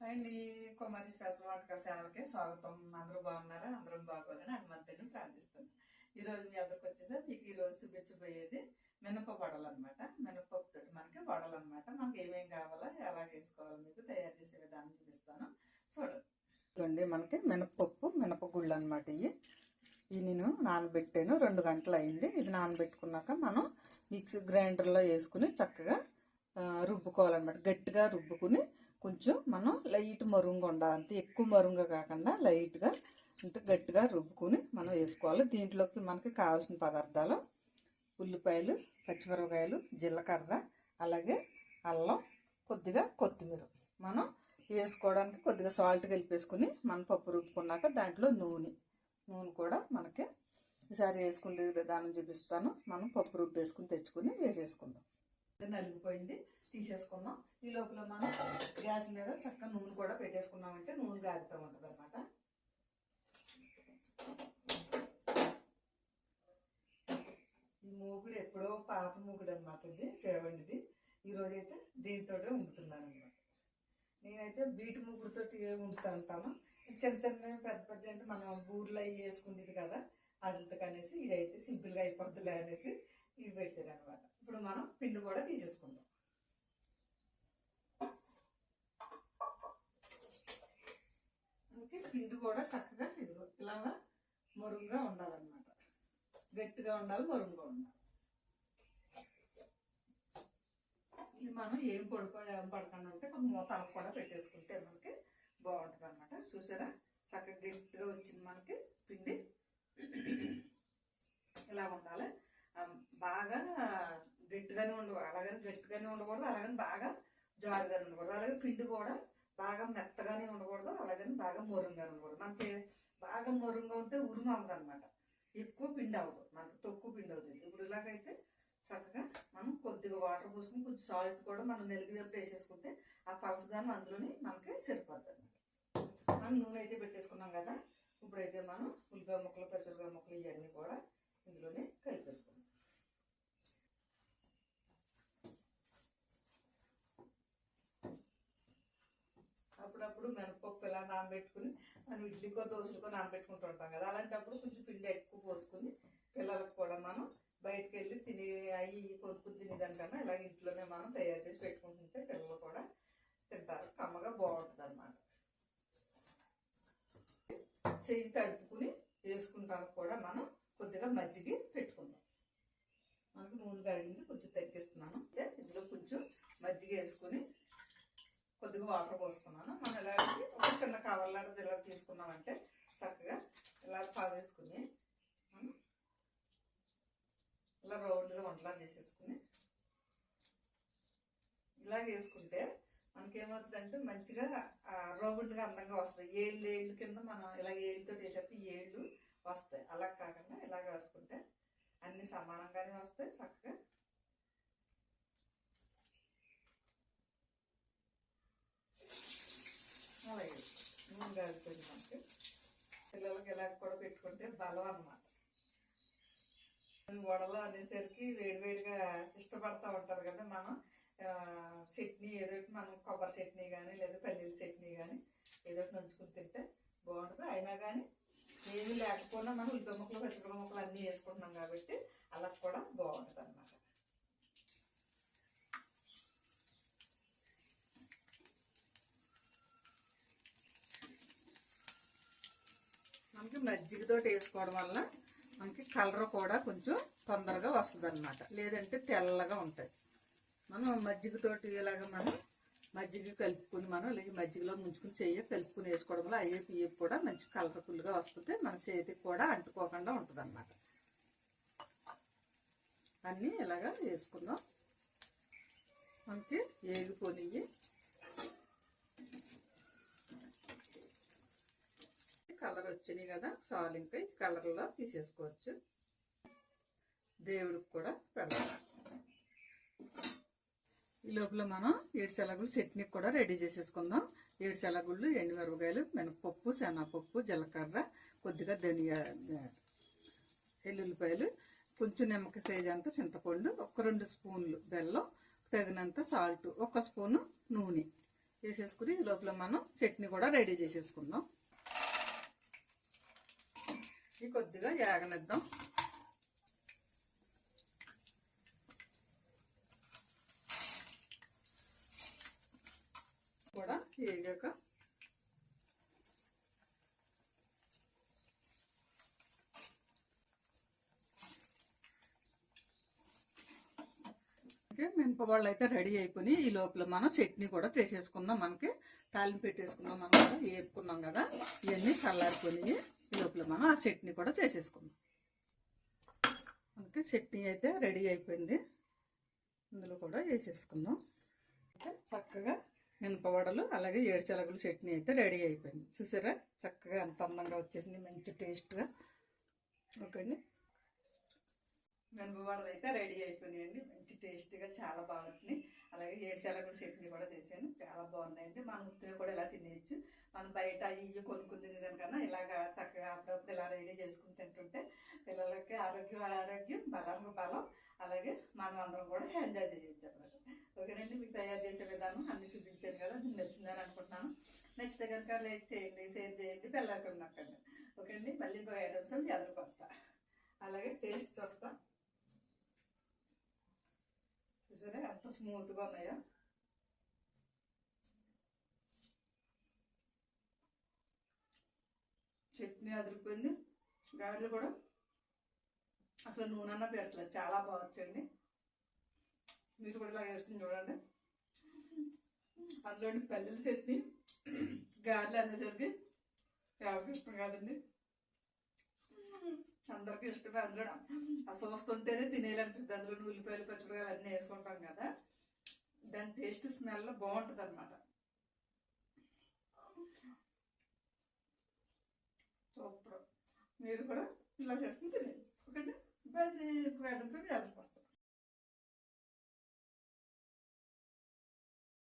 అండి కుమారి స్పెషల్ వంటకాల ఛానల్కి స్వాగతం. అందరూ బాగున్నారా? అందరం బాగోవాలని హనుమంతుని ప్రార్థిస్తున్నాను ఈ రోజు మీ అందరికి వచ్చేసరికి మీకు ఈరోజు చూపించబోయేది మినప వడలు అనమాట మినపప్పు తోటి మనకి వడలు అనమాట మనకి ఏమేం కావాలో ఎలా వేసుకోవాలో మీకు తయారు చేసే విధానం చూపిస్తాను. చూడండి. ఇదిగోండి మనకి మినపప్పు మినపగుళ్ళు అనమాట ఇవి. ఇవి నేను నానబెట్టాను. రెండు గంటలు అయింది. ఇది నానబెట్టుకున్నాక మనం మిక్సీ గ్రైండర్లో వేసుకుని చక్కగా రుబ్బుకోవాలన్నమాట. గట్టిగా రుబ్బుకుని కొంచెం మనం లైట్ మరుంగా ఉండాలి. అంతే ఎక్కువ మరుంగా కాకుండా లైట్గా అంటే గట్టిగా రుబ్బుకుని మనం వేసుకోవాలి. దీంట్లోకి మనకి కావాల్సిన పదార్థాలు ఉల్లిపాయలు పచ్చిమిరపకాయలు జీలకర్ర అలాగే అల్లం కొద్దిగా కొత్తిమీర. మనం వేసుకోవడానికి కొద్దిగా సాల్ట్ కలిపేసుకుని మనం పప్పు రుబ్బుకున్నాక దాంట్లో నూనె. నూనె కూడా మనకి ఈసారి వేసుకునే విధానం చూపిస్తాను. మనం పప్పు రుబ్బు వేసుకుని తెచ్చుకుని వేసేసుకుందాం. నలిగిపోయింది. తీసేసుకున్నాం ఈ లోపల మనం గ్యాస్ మీద చక్కగా నూనె కూడా పెట్టేసుకున్నామంటే నూనె గాగుతూ ఉంటుంది అనమాట ఈ మూగుడు ఎప్పుడో పాత మూగుడు అనమాట ఇది సేవండిది ఈరోజు అయితే దీంతోటే ఉంటున్నాను అనమాట నేనైతే బీటు మూగుడుతో ఉంటుతా ఉంటాను చిన్న చిన్న పెద్ద పెద్ద అంటే మనం బూర్లు అవి వేసుకునేది కదా అందుకనేసి ఇదైతే సింపుల్గా అయిపోద్దిలే అనేసి ఇది పెట్టారు అనమాట ఇప్పుడు మనం పిండి కూడా తీసేసుకుందాం. పిండి కూడా చక్కగా ఇదిగో ఇలాగా మరుగుగా ఉండాలన్నమాట. గట్టిగా ఉండాలి మరుగ్గా ఉండాలి. ఇది మనం ఏం పడుకో ఏం పడకుండా ఉంటే కొంచెం మూత కూడా పెట్టేసుకుంటే మనకి బాగుంటుంది అనమాట చూసారా? చక్కగా గట్టిగా వచ్చింది మనకి పిండి. ఇలా ఉండాలి. బాగా గట్టిగానే ఉండకూడదు. అలాగని గట్టిగానే ఉండకూడదు అలాగని బాగా జారుగానే ఉండకూడదు. అలాగే పిండి కూడా బాగా మెత్తగానే ఉండకూడదు అలాగని బాగా మొరుంగానే ఉండకూడదు. మనకి బాగా మొరుంగా ఉంటే ఉరుము అవ్వదు అనమాట ఎక్కువ పిండి అవ్వదు. మనకి తక్కువ పిండి అవుతుంది. ఇప్పుడు ఇలాగైతే చక్కగా మనం కొద్దిగా వాటర్ పోసుకుని కొంచెం సాల్ట్ కూడా మనం నెలిగినప్పుడు వేసేసుకుంటే ఆ పలసదానం అందులోనే మనకి సరిపోద్ది అనమాట మనం నూనె అయితే పెట్టేసుకున్నాం కదా ఇప్పుడైతే మనం ఉల్లిపాయ ముక్కలు పచ్చిమిరపాయ ముక్కలు ఇవన్నీ కూడా ఇందులోనే కలిపేసుకుంటాం అప్పుడప్పుడు మినపప్పు ఇలా నానబెట్టుకుని మనం ఇడ్లీకో దోశలకో నానబెట్టుకుంటూ ఉంటాం కదా. అలాంటప్పుడు కొంచెం పిండి ఎక్కువ పోసుకుని పిల్లలకు కూడా మనం బయటకు వెళ్ళి తిని అవి కొనుక్కుని తినేదానికన్నా ఇలాగ ఇంట్లోనే మనం తయారు చేసి పెట్టుకుంటుంటే పిల్లలు కూడా తింటారు. కమ్మగా బాగుంటుంది అనమాట చెయ్యి తడుపుకుని వేసుకుంటానికి కూడా మనం. కొద్దిగా మజ్జిగ పెట్టుకుందాం. మనకి నూనె కరిగింది కొంచెం తగ్గిస్తున్నాను. అంటే ఇందులో కొంచెం మజ్జిగ వేసుకుని కొద్దిగా వాటర్ పోసుకున్నాను. మనం ఇలాంటి ఒక చిన్న లాంటిది ఇలా తీసుకున్నామంటే చక్కగా ఇలా పావేసుకుని మనం ఇలా రౌండ్గా వంటలా చేసేసుకుని ఇలాగ వేసుకుంటే మనకేమవుతుందంటే మంచిగా రౌండ్గా అందంగా వస్తాయి. ఏళ్ళు ఏళ్ళు కింద మనం ఇలా ఏళ్ళతో వేసేస్తే ఏళ్ళు వస్తాయి. అలా కాకుండా ఇలాగ వేసుకుంటే అన్ని సమానంగానే వస్తాయి. చక్కగా అలాగే నూనె కాలుతుంది మనకి పిల్లలకి ఇలా కూడా పెట్టుకుంటే బలం అన్నమాట. వడలు అనేసరికి వేడివేడిగా ఇష్టపడతా ఉంటారు కదా మనం చట్నీ ఏదో మనం కొబ్బరి చట్నీ కానీ లేదా పల్లీల చట్నీ కానీ ఏదో నంచుకుని తింటే బాగుంటుంది. అయినా కానీ ఏమీ లేకపోయినా మనం ఉల్లిపాయ ముక్కలు ముక్కలు అన్నీ వేసుకుంటున్నాం కాబట్టి అలా కూడా బాగుంటుంది అన్నమాట మనకి మజ్జిగతోటి వేసుకోవడం వల్ల మనకి కలర్ కూడా కొంచెం తొందరగా వస్తుంది అనమాట లేదంటే తెల్లగా ఉంటాయి మనం మజ్జిగతోటి ఇలాగ మనం మజ్జిగ కలుపుకుని మనం ఇలాగ మజ్జిగలో ముంచుకుని చెయ్యి కలుపుకుని వేసుకోవడం వల్ల అయ్యే పియ్య కూడా మంచి కలర్ఫుల్గా వస్తుంది. మన చేతికి కూడా అంటుకోకుండా ఉంటుంది అనమాట అన్నీ ఇలాగా వేసుకుందాం. మనకి ఏగిపోనియ్యి. కలర్ వచ్చినాయి కదా చాలు ఇంకా ఈ కలర్లో తీసేసుకోవచ్చు. దేవుడికి కూడా పెడతాం. ఈ లోపల మనం ఏడు చట్నీ కూడా రెడీ చేసేసుకుందాం. ఏడు ఎండు ఎండుమిరపకాయలు మినపప్పు శనగపప్పు జీలకర్ర కొద్దిగా ధనియా ఎల్లుల్లిపాయలు కొంచెం నిమ్మకాయ సైజ్ అంత చింతపండు ఒక రెండు స్పూన్లు బెల్లం తగినంత సాల్ట్ ఒక స్పూను నూనె వేసేసుకుని ఈ లోపల మనం చట్నీ కూడా రెడీ చేసేసుకుందాం. కొద్దిగా ఏగనిద్దాం. కూడా వేగాక మినపవాళ్ళు అయితే రెడీ అయిపోయి ఈ లోపల మనం చట్నీ కూడా తీసేసుకుందాం. మనకి తాలింపు పెట్టేసుకున్నాం మనం వేసుకున్నాం వేపుకున్నాం కదా. ఇవన్నీ చల్లారిపోయి ఈ లోపల మనం ఆ చట్నీ కూడా చేసేసుకుందాం. మనకి చట్నీ అయితే రెడీ అయిపోయింది. ఇందులో కూడా వేసేసుకుందాం. అయితే చక్కగా మినపవడలు అలాగే ఏడుచలగుల చట్నీ అయితే రెడీ అయిపోయింది. చూసారా? చక్కగా ఎంత అందంగా వచ్చేసింది మంచి టేస్ట్గా ఓకే అండి మినపవడలు అయితే రెడీ అయిపోయినాయండి. మంచి టేస్టీగా చాలా బాగుంటుంది. అలాగే ఏడుచలగుల చట్నీ కూడా చేశాను. చాలా బాగున్నాయండి. మనం ఉత్తిగా కూడా ఇలా తినేయచ్చు. మనం బయట ఇవి కొనుక్కుని తినేదానికన్నా ఇలాగా చక్కగా అప్పుడప్పుడు ఇలా రెడీ చేసుకుని తింటుంటే పిల్లలకి ఆరోగ్యం ఆరోగ్యం బలంగా బలం అలాగే మనం అందరం కూడా ఎంజాయ్ చేయొచ్చు అన్నమాట. ఓకేనండి మీకు తయారు చేసే విధానం అన్ని చూపించాను కదా మీకు నచ్చిందని అనుకుంటున్నాను. నచ్చితే కనుక లైక్ చేయండి షేర్ చేయండి పిల్లలకి నొక్కండి. ఓకే అండి మళ్ళీ ఇంకో ఐటమ్స్ ఎదురుకొస్తా అలాగే టేస్ట్ చూస్తా. చూసారా ఎంత స్మూత్గా ఉన్నాయో? చట్నీ అదిరిపోయింది. గారెలు కూడా. అసలు నూనె అన్న పేసలేదు చాలా బాగా వచ్చింది మీరు కూడా ఇలా వేసుకుని చూడండి. అందులోని పల్లెల చట్నీ గారెలు అనేసరికి చాలా ఇష్టం కాదండి. అందరికి ఇష్టమే అందులో ఆ చూస్తుంటేనే తినేయాలనిపిస్తుంది. అందులో ఉల్లిపాయలు పచ్చిమిరకాయలు అన్నీ వేసుకుంటాం కదా. దాని టేస్ట్ స్మెల్ బాగుంటుంది అనమాట సూపర్. మీరు కూడా ఇలా చేసుకుని తినేది ఎక్కువ బాయ్ ఇంకో ఐటమ్స్